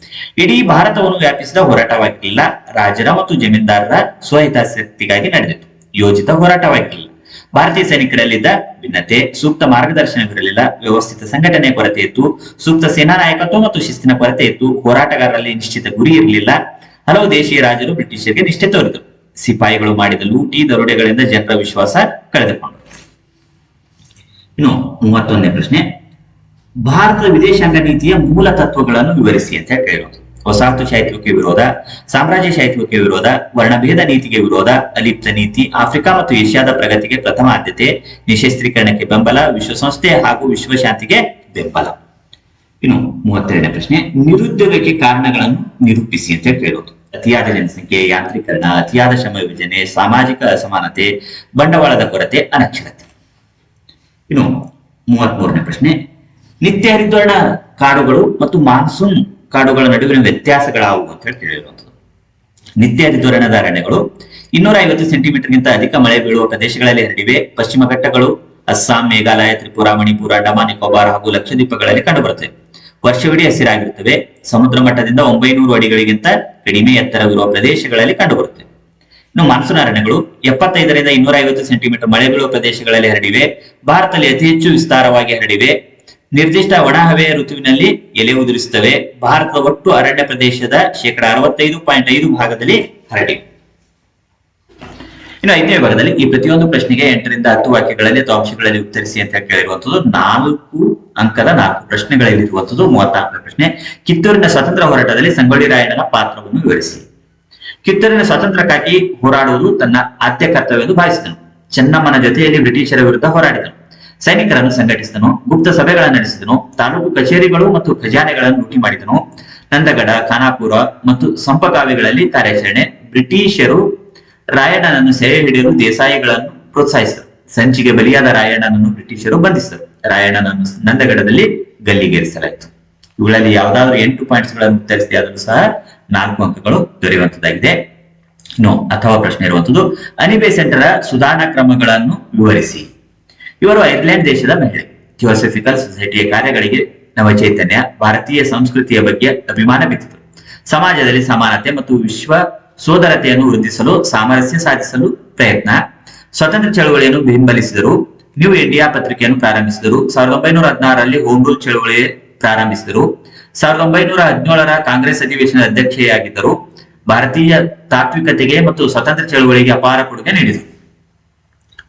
ಇಡೀ ಭಾರತವನ್ನು ವ್ಯಾಪಿಸಿದ ಹೋರಾಟವಾಗಿಲ್ಲ, ರಾಜರ ಮತ್ತು ಜಮೀನ್ದಾರರ ಸ್ವಹಿತಾಸಕ್ತಿಗಾಗಿ ನಡೆದಿತ್ತು, ಯೋಜಿತ ಹೋರಾಟವಾಗಿಲ್ಲ. ಭಾರತೀಯ ಸೈನಿಕರಲ್ಲಿದ್ದ ಭಿನ್ನತೆ, ಸೂಕ್ತ ಮಾರ್ಗದರ್ಶನವಿರಲಿಲ್ಲ ವ್ಯವಸ್ಥಿತ ಸಂಘಟನೆ ಕೊರತೆ ಇತ್ತು, ಸೂಕ್ತ ಸೇನಾ ನಾಯಕತ್ವ ಮತ್ತು ಶಿಸ್ತಿನ ಕೊರತೆ ಇತ್ತು, ಹೋರಾಟಗಾರರಲ್ಲಿ ನಿಶ್ಚಿತ ಗುರಿ ಇರಲಿಲ್ಲ. ಹಲವು ದೇಶೀಯ ರಾಜರು ಬ್ರಿಟಿಷರಿಗೆ ನಿಷ್ಠೆ ತೋರಿದರು. ಸಿಪಾಯಿಗಳು ಮಾಡಿದ ಲೂಟಿ, ದರೋಡೆಗಳಿಂದ ಜನರ ವಿಶ್ವಾಸ ಕಳೆದುಕೊಂಡರು. ಇನ್ನು ಮೂವತ್ತೊಂದನೇ ಪ್ರಶ್ನೆ. ಭಾರತದ ವಿದೇಶಾಂಗ ನೀತಿಯ ಮೂಲ ತತ್ವಗಳನ್ನು ವಿವರಿಸಿ ಅಂತ ಕೇಳಿರೋದು ವಸಾಹತುಶಾಹಿತ್ವಕ್ಕೆ ವಿರೋಧ ಸಾಮ್ರಾಜ್ಯಶಾಹಿತ್ವಕ್ಕೆ ವಿರೋಧ, ವರ್ಣಭೇದ ನೀತಿಗೆ ವಿರೋಧ, ಅಲಿಪ್ತ ನೀತಿ, ಆಫ್ರಿಕಾ ಮತ್ತು ಏಷ್ಯಾದ ಪ್ರಗತಿಗೆ ಪ್ರಥಮ ಆದ್ಯತೆ, ನಿಶಸ್ತ್ರೀಕರಣಕ್ಕೆ ಬೆಂಬಲ, ವಿಶ್ವಸಂಸ್ಥೆ ಹಾಗೂ ವಿಶ್ವಶಾಂತಿಗೆ ಬೆಂಬಲ. ಇನ್ನು ಮೂವತ್ತೆರಡನೇ ಪ್ರಶ್ನೆ, ನಿರುದ್ಯೋಗಕ್ಕೆ ಕಾರಣಗಳನ್ನು ನಿರೂಪಿಸಿ ಅಂತ ಕೇಳೋದು ಅತಿಯಾದ ಜನಸಂಖ್ಯೆ, ಯಾಂತ್ರೀಕರಣ, ಅತಿಯಾದ ಶ್ರಮ ವಿಭಜನೆ, ಸಾಮಾಜಿಕ ಅಸಮಾನತೆ, ಬಂಡವಾಳದ ಕೊರತೆ, ಅನಕ್ಷರತೆ. ಇನ್ನು ಮೂವತ್ಮೂರನೇ ಪ್ರಶ್ನೆ ನಿತ್ಯ ಹರಿದ್ವರ್ಣ ಕಾಡುಗಳು ಮತ್ತು ಮಾನ್ಸೂನ್ ಕಾಡುಗಳ ನಡುವಿನ ವ್ಯತ್ಯಾಸಗಳಾವು ಅಂತ ಹೇಳಿ ಕೇಳಿರುವಂಥದ್ದು ನಿತ್ಯ ಹರಿದ್ವರ್ಣದ ಅರಣ್ಯಗಳು. ಇನ್ನೂರ ಐವತ್ತು ಸೆಂಟಿಮೀಟರ್ಗಿಂತ ಅಧಿಕ ಮಳೆ ಬೀಳುವ ಪ್ರದೇಶಗಳಲ್ಲಿ ಹರಡಿವೆ. ಪಶ್ಚಿಮ ಘಟ್ಟಗಳು, ಅಸ್ಸಾಂ, ಮೇಘಾಲಯ, ತ್ರಿಪುರ, ಮಣಿಪುರ ಅಂಡಮಾನ್ ನಿಕೋಬಾರ್ ಹಾಗೂ ಲಕ್ಷದ್ವೀಪಗಳಲ್ಲಿ ಕಂಡುಬರುತ್ತವೆ. ವರ್ಷವಿಡೀ ಹಸಿರಾಗಿರುತ್ತವೆ. ಸಮುದ್ರ ಮಟ್ಟದಿಂದ ಒಂಬೈನೂರು ಅಡಿಗಳಿಗಿಂತ ಕಡಿಮೆ ಎತ್ತರವಿರುವ ಪ್ರದೇಶಗಳಲ್ಲಿ ಕಂಡುಬರುತ್ತವೆ. ಇನ್ನು ಮಾನ್ಸೂನ್ ಅರಣ್ಯಗಳು, ಎಪ್ಪತ್ತೈದರಿಂದ ಇನ್ನೂರ ಐವತ್ತು ಸೆಂಟಿಮೀಟರ್ ಮಳೆ ಬೀಳುವ ಪ್ರದೇಶಗಳಲ್ಲಿ ಹರಡಿವೆ. ಭಾರತದಲ್ಲಿ ಅತಿ ಹೆಚ್ಚು ವಿಸ್ತಾರವಾಗಿ ಹರಡಿವೆ. ನಿರ್ದಿಷ್ಟ ಒಣಹವೆಯ ಋತುವಿನಲ್ಲಿ ಎಲೆ ಉದುರಿಸುತ್ತವೆ. ಭಾರತದ ಒಟ್ಟು ಅರಣ್ಯ ಪ್ರದೇಶದ ಶೇಕಡ ಅರವತ್ತೈದು ಪಾಯಿಂಟ್ ಐದು ಭಾಗದಲ್ಲಿ ಹರಡಿ. ಇನ್ನು ಐದನೇ ಭಾಗದಲ್ಲಿ ಈ ಪ್ರತಿಯೊಂದು ಪ್ರಶ್ನೆಗೆ ಎಂಟರಿಂದ ಹತ್ತು ವಾಕ್ಯಗಳಲ್ಲಿ ಅಥವಾ ಅಂಶಗಳಲ್ಲಿ ಉತ್ತರಿಸಿ ಅಂತ ಕೇಳಿರುವಂತದ್ದು ನಾಲ್ಕು ಅಂಕದ ನಾಲ್ಕು ಪ್ರಶ್ನೆಗಳಲ್ಲಿರುವಂತದ್ದು ಮೂವತ್ನಾಲ್ಕನೇ ಪ್ರಶ್ನೆ. ಕಿತ್ತೂರಿನ ಸ್ವತಂತ್ರ ಹೋರಾಟದಲ್ಲಿ ಸಂಗೊಳ್ಳಿ ರಾಯಣ್ಣನ ಪಾತ್ರವನ್ನು ವಿವರಿಸಿ. ಕಿತ್ತೂರಿನ ಸ್ವಾತಂತ್ರ್ಯಕ್ಕಾಗಿ ಹೋರಾಡುವುದು ತನ್ನ ಆದ್ಯ ಕರ್ತವ್ಯವೆಂದು ಭಾವಿಸಿದನು. ಚೆನ್ನಮ್ಮನ ಜೊತೆಯಲ್ಲಿ ಬ್ರಿಟಿಷರ ವಿರುದ್ಧ ಹೋರಾಡಿದನು. ಸೈನಿಕರನ್ನು ಸಂಘಟಿಸಿದನು, ಗುಪ್ತ ಸಭೆಗಳನ್ನು ನಡೆಸಿದನು, ತಾಲೂಕು ಕಚೇರಿಗಳು ಮತ್ತು ಖಜಾನೆಗಳನ್ನು ಲೂಟಿ ಮಾಡಿದನು. ನಂದಗಡ, ಖಾನಾಪುರ ಮತ್ತು ಸಂಪಗಾವಿಗಳಲ್ಲಿ ಕಾರ್ಯಾಚರಣೆ. ಬ್ರಿಟಿಷರು ರಾಯಣ್ಣನನ್ನು ಸೆರೆ ಹಿಡಿಯಲು ದೇಸಾಯಿಗಳನ್ನು ಪ್ರೋತ್ಸಾಹಿಸಿದರು. ಸಂಚಿಗೆ ಬಲಿಯಾದ ರಾಯಣ್ಣನನ್ನು ಬ್ರಿಟಿಷರು ಬಂಧಿಸಿದರು. ರಾಯಣ್ಣನನ್ನು ನಂದಗಡದಲ್ಲಿ ಗಲ್ಲಿಗೇರಿಸಲಾಯಿತು. ಇವುಗಳಲ್ಲಿ ಯಾವುದಾದ್ರೂ ಎಂಟು ಪಾಯಿಂಟ್ಸ್ಗಳನ್ನು ಉತ್ತರಿಸಿದೆ ಆದರೂ ಸಹ ನಾಲ್ಕು ಅಂಕಗಳು ದೊರೆಯುವಂತದ್ದಾಗಿದೆ ಇನ್ನು ಅಥವಾ ಪ್ರಶ್ನೆ ಇರುವಂತದ್ದು ಅನಿಬೆ ಸೆಂಟರ ಸುಧಾರಣಾ ಕ್ರಮಗಳನ್ನು ವಿವರಿಸಿ. ಇವರು ಐರ್ಲೆಂಡ್ ದೇಶದ ಮಹಿಳೆ. ಥಿಯೋಸಫಿಕಲ್ ಸೊಸೈಟಿಯ ಕಾರ್ಯಗಳಿಗೆ ನವಚೈತನ್ಯ, ಭಾರತೀಯ ಸಂಸ್ಕೃತಿಯ ಬಗ್ಗೆ ಅಭಿಮಾನ ಬಿತ್ತಿತು ಸಮಾಜದಲ್ಲಿ ಸಮಾನತೆ ಮತ್ತು ವಿಶ್ವ ಸೋದರತೆಯನ್ನು ವೃದ್ಧಿಸಲು, ಸಾಮರಸ್ಯ ಸಾಧಿಸಲು ಪ್ರಯತ್ನ. ಸ್ವತಂತ್ರ ಚಳುವಳಿಯನ್ನು ಬೆಂಬಲಿಸಿದರು. ನ್ಯೂ ಇಂಡಿಯಾ ಪತ್ರಿಕೆಯನ್ನು ಪ್ರಾರಂಭಿಸಿದರು. ಸಾವಿರದ ಒಂಬೈನೂರ ಹದಿನಾರರಲ್ಲಿ ಹೋಮ್ ರೂಲ್ ಚಳವಳಿ ಪ್ರಾರಂಭಿಸಿದರು. ಸಾವಿರದ ಒಂಬೈನೂರ ಹದಿನೇಳರ ಕಾಂಗ್ರೆಸ್ ಅಧಿವೇಶನದ ಅಧ್ಯಕ್ಷೆಯಾಗಿದ್ದರು. ಭಾರತೀಯ ತಾತ್ವಿಕತೆಗೆ ಮತ್ತು ಸ್ವತಂತ್ರ ಚಳುವಳಿಗೆ ಅಪಾರ ಕೊಡುಗೆ ನೀಡಿದರು.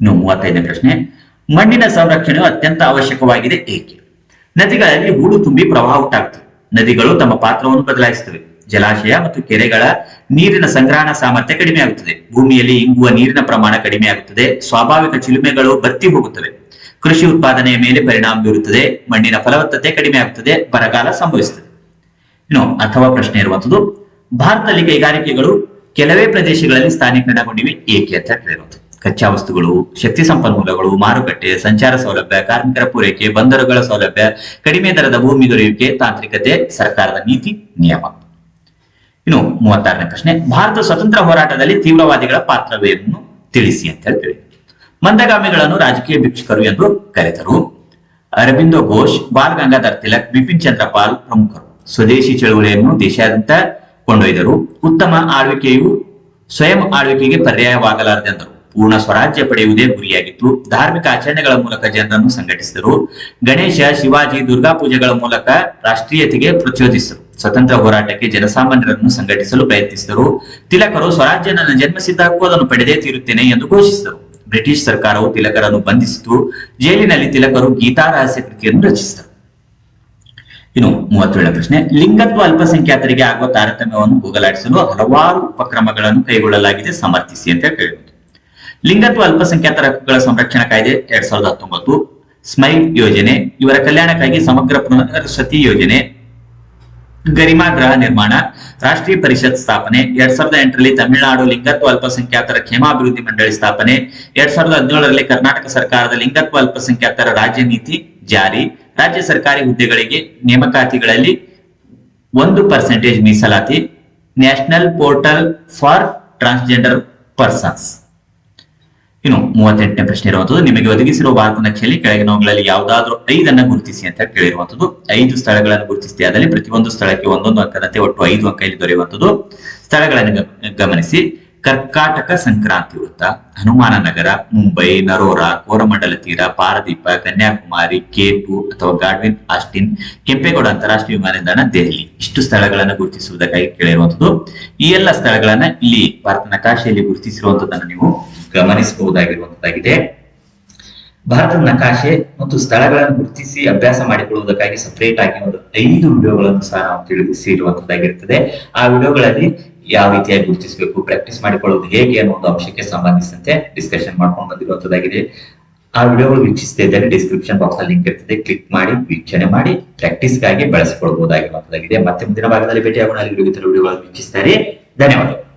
ಇನ್ನು ಮೂವತ್ತೈದನೇ ಪ್ರಶ್ನೆ. ಮಣ್ಣಿನ ಸಂರಕ್ಷಣೆಯು ಅತ್ಯಂತ ಅವಶ್ಯಕವಾಗಿದೆ ಏಕೆ? ನದಿಗಳಲ್ಲಿ ಹೂಳು ತುಂಬಿ ಪ್ರವಾಹ ಉಂಟಾಗ್ತದೆ. ನದಿಗಳು ತಮ್ಮ ಪಾತ್ರವನ್ನು ಬದಲಾಯಿಸುತ್ತವೆ. ಜಲಾಶಯ ಮತ್ತು ಕೆರೆಗಳ ನೀರಿನ ಸಂಗ್ರಹಣಾ ಸಾಮರ್ಥ್ಯ ಕಡಿಮೆ ಆಗುತ್ತದೆ. ಭೂಮಿಯಲ್ಲಿ ಇಂಗುವ ನೀರಿನ ಪ್ರಮಾಣ ಕಡಿಮೆ ಆಗುತ್ತದೆ. ಸ್ವಾಭಾವಿಕ ಚಿಲುಮೆಗಳು ಬತ್ತಿ ಹೋಗುತ್ತವೆ. ಕೃಷಿ ಉತ್ಪಾದನೆಯ ಮೇಲೆ ಪರಿಣಾಮ ಬೀರುತ್ತದೆ. ಮಣ್ಣಿನ ಫಲವತ್ತತೆ ಕಡಿಮೆ ಆಗುತ್ತದೆ. ಬರಗಾಲ ಸಂಭವಿಸುತ್ತದೆ. ಇನ್ನು ಅಥವಾ ಪ್ರಶ್ನೆ ಇರುವಂತದ್ದು, ಭಾರತದಲ್ಲಿ ಕೈಗಾರಿಕೆಗಳು ಕೆಲವೇ ಪ್ರದೇಶಗಳಲ್ಲಿ ಸ್ಥಾನೀಕರಣಗೊಂಡಿವೆ. ಏಕೆ ಅಂತ ಕೇಳಿರುವುದು ಕಚ್ಚಾ ವಸ್ತುಗಳು ಶಕ್ತಿ ಸಂಪನ್ಮೂಲಗಳು, ಮಾರುಕಟ್ಟೆ, ಸಂಚಾರ ಸೌಲಭ್ಯ, ಕಾರ್ಮಿಕರ ಪೂರೈಕೆ, ಬಂದರುಗಳ ಸೌಲಭ್ಯ, ಕಡಿಮೆ ದರದ ಭೂಮಿ ದೊರೆಯುವಿಕೆ, ತಾಂತ್ರಿಕತೆ, ಸರ್ಕಾರದ ನೀತಿ, ನಿಯಮ. ಇನ್ನು ಮೂವತ್ತಾರನೇ ಪ್ರಶ್ನೆ, ಭಾರತ ಸ್ವತಂತ್ರ ಹೋರಾಟದಲ್ಲಿ ತೀವ್ರವಾದಿಗಳ ಪಾತ್ರವೇನು? ತಿಳಿಸಿ ಅಂತ ಹೇಳ್ತೇವೆ. ಮಂದಗಾಮಿಗಳನ್ನು ರಾಜಕೀಯ ಭಿಕ್ಷುಕರು ಎಂದು ಕರೆದರು ಅರವಿಂದ ಘೋಷ್, ಬಾಲ್ ಗಂಗಾಧರ್ ತಿಲಕ್, ಬಿಪಿನ್ ಚಂದ್ರಪಾಲ್ ಪ್ರಮುಖರು. ಸ್ವದೇಶಿ ಚಳುವಳಿಯನ್ನು ದೇಶಾದ್ಯಂತ ಕೊಂಡೊಯ್ದರು. ಉತ್ತಮ ಆಳ್ವಿಕೆಯು ಸ್ವಯಂ ಆಳ್ವಿಕೆಗೆ ಪರ್ಯಾಯವಾಗಲಾರದೆಂದರು. ಪೂರ್ಣ ಸ್ವರಾಜ್ಯ ಪಡೆಯುವುದೇ ಗುರಿಯಾಗಿತ್ತು. ಧಾರ್ಮಿಕ ಆಚರಣೆಗಳ ಮೂಲಕ ಜನರನ್ನು ಸಂಘಟಿಸಿದರು. ಗಣೇಶ, ಶಿವಾಜಿ, ದುರ್ಗಾ ಪೂಜೆಗಳ ಮೂಲಕ ರಾಷ್ಟ್ರೀಯತೆಗೆ ಪ್ರಚೋದಿಸಿದರು. ಸ್ವತಂತ್ರ ಹೋರಾಟಕ್ಕೆ ಜನಸಾಮಾನ್ಯರನ್ನು ಸಂಘಟಿಸಲು ಪ್ರಯತ್ನಿಸಿದರು. ತಿಲಕರು ಸ್ವರಾಜ್ಯ ನನ್ನ ಜನ್ಮಸಿದ್ಧ ಹಕ್ಕು ಅದನ್ನು ಪಡೆದೇ ತೀರುತ್ತೇನೆ ಎಂದು ಘೋಷಿಸಿದರು. ಬ್ರಿಟಿಷ್ ಸರ್ಕಾರವು ತಿಲಕರನ್ನು ಬಂಧಿಸಿತು. ಜೈಲಿನಲ್ಲಿ ತಿಲಕರು ಗೀತಾ ರಹಸ್ಯ ಕೃತಿಯನ್ನು ರಚಿಸಿದರು. ಇನ್ನು ಮೂವತ್ತೇಳನೇ ಪ್ರಶ್ನೆ. ಲಿಂಗತ್ವ ಅಲ್ಪಸಂಖ್ಯಾತರಿಗೆ ಆಗುವ ತಾರತಮ್ಯವನ್ನು ಹೋಗಲಾಡಿಸಲು ಹಲವಾರು ಉಪಕ್ರಮಗಳನ್ನು ಕೈಗೊಳ್ಳಲಾಗಿದೆ. ಸಮರ್ಥಿಸಿ ಅಂತ ಕೇಳಿರುವುದು ಲಿಂಗತ್ವ ಅಲ್ಪಸಂಖ್ಯಾತರ ಹಕ್ಕುಗಳ ಸಂರಕ್ಷಣಾ ಕಾಯ್ದೆ ಎರಡ್ ಸಾವಿರದ ಹತ್ತೊಂಬತ್ತು. ಸ್ಮೈಲ್ ಯೋಜನೆ, ಇವರ ಕಲ್ಯಾಣಕ್ಕಾಗಿ ಸಮಗ್ರ ಪುನರ್ವಸತಿ ಯೋಜನೆ. ಗರಿಮಾ ಗೃಹ ನಿರ್ಮಾಣ, ರಾಷ್ಟ್ರೀಯ ಪರಿಷತ್ ಸ್ಥಾಪನೆ, ಎರಡ್ ಸಾವಿರದ ಎಂಟರಲ್ಲಿ ತಮಿಳುನಾಡು ಲಿಂಗತ್ವ ಅಲ್ಪಸಂಖ್ಯಾತರ ಕ್ಷೇಮಾಭಿವೃದ್ಧಿ ಮಂಡಳಿ ಸ್ಥಾಪನೆ, ಎರಡ್ ಸಾವಿರದ ಹದಿನೇಳರಲ್ಲಿ ಕರ್ನಾಟಕ ಸರ್ಕಾರದ ಲಿಂಗತ್ವ ಅಲ್ಪಸಂಖ್ಯಾತರ ರಾಜ್ಯ ನೀತಿ ಜಾರಿ. ರಾಜ್ಯ ಸರ್ಕಾರಿ ಹುದ್ದೆಗಳಿಗೆ ನೇಮಕಾತಿಗಳಲ್ಲಿ ಒಂದು ಪರ್ಸೆಂಟೇಜ್ ಮೀಸಲಾತಿ. National portal for transgender persons. ಇನ್ನು ಮೂವತ್ತೆಂಟನೇ ಪ್ರಶ್ನೆ ಇರುವಂತದ್ದು, ನಿಮಗೆ ಒದಗಿಸಿರುವ ಭಾರತ ನಕ್ಷೆಯಲ್ಲಿ ಕೆಳಗಿನವುಗಳಲ್ಲಿ ಯಾವುದಾದ್ರೂ ಐದನ್ನ ಗುರುತಿಸಿ ಅಂತ ಕೇಳಿರುವಂತದ್ದು. ಐದು ಸ್ಥಳಗಳನ್ನು ಗುರುತಿಸಿದೆ ಅದರಲ್ಲಿ ಪ್ರತಿಯೊಂದು ಸ್ಥಳಕ್ಕೆ ಒಂದೊಂದು ಅಂಕದಂತೆ ಒಟ್ಟು ಐದು ಅಂಕ ಇಲ್ಲಿ ದೊರೆಯುವಂತದ್ದು. ಸ್ಥಳಗಳನ್ನು ಗಮ- ಗಮನಿಸಿ. ಕರ್ಕಾಟಕ ಸಂಕ್ರಾಂತಿ ವೃತ್ತ. ಹನುಮಾನ ನಗರ ಮುಂಬೈ, ನರೋರಾ, ಕೋರಮಂಡಲ ತೀರ, ಪಾರದೀಪ, ಕನ್ಯಾಕುಮಾರಿ ಕೇಪು ಅಥವಾ ಗಾಡ್ವಿನ್, ಆಸ್ಟಿನ್, ಕೆಂಪೇಗೌಡ ಅಂತಾರಾಷ್ಟ್ರೀಯ ವಿಮಾನ ನಿಲ್ದಾಣ ದೆಹಲಿ. ಇಷ್ಟು ಸ್ಥಳಗಳನ್ನು ಗುರುತಿಸುವುದಕ್ಕಾಗಿ ಕೇಳಿರುವಂತದ್ದು. ಈ ಎಲ್ಲ ಸ್ಥಳಗಳನ್ನ ಇಲ್ಲಿ ಭಾರತ ನಕಾಶೆಯಲ್ಲಿ ಗುರುತಿಸಿರುವಂತದ್ದನ್ನು ನೀವು ಗಮನಿಸಬಹುದಾಗಿರುವಂತದ್ದಾಗಿದೆ. ಭಾರತದ ನಕಾಶೆ ಮತ್ತು ಸ್ಥಳಗಳನ್ನು ಗುರುತಿಸಿ ಅಭ್ಯಾಸ ಮಾಡಿಕೊಳ್ಳುವುದಕ್ಕಾಗಿ ಸಪರೇಟ್ ಆಗಿ ಒಂದು ಐದು ವಿಡಿಯೋಗಳನ್ನು ಸಹ ನಾವು ತಿಳಿಸಿರುವಂತದ್ದಾಗಿರುತ್ತದೆ ಆ ವಿಡಿಯೋಗಳಲ್ಲಿ ಯಾವ ರೀತಿಯಾಗಿ ಗುರುತಿಸಬೇಕು ಪ್ರಾಕ್ಟೀಸ್ ಮಾಡಿಕೊಳ್ಳುವುದು ಹೇಗೆ ಅನ್ನೋ ಒಂದು ಅಂಶಕ್ಕೆ ಸಂಬಂಧಿಸಿದಂತೆ ಡಿಸ್ಕಷನ್ ಮಾಡ್ಕೊಂಡು ಬಂದಿರುವಂತದ್ದಾಗಿದೆ. ಆ ವಿಡಿಯೋಗಳು ವೀಕ್ಷಿಸದೇ ಇದ್ದರೆ ಡಿಸ್ಕ್ರಿಪ್ಷನ್ ಬಾಕ್ಸ್ ಅಲ್ಲಿ ಲಿಂಕ್ ಇರ್ತದೆ. ಕ್ಲಿಕ್ ಮಾಡಿ, ವೀಕ್ಷಣೆ ಮಾಡಿ ಪ್ರಾಕ್ಟೀಸ್ಗಾಗಿ ಬಳಸಿಕೊಳ್ಳಬಹುದಾಗಿರುವಂತದ್ದಾಗಿದೆ ಮತ್ತೆ ಮುಂದಿನ ಭಾಗದಲ್ಲಿ ಭೇಟಿಯಾಗೋಣ. ಅಲ್ಲಿ ವಿಡಿಯೋಗಳನ್ನು ವೀಕ್ಷಿಸ್ತಾರೆ. ಧನ್ಯವಾದಗಳು.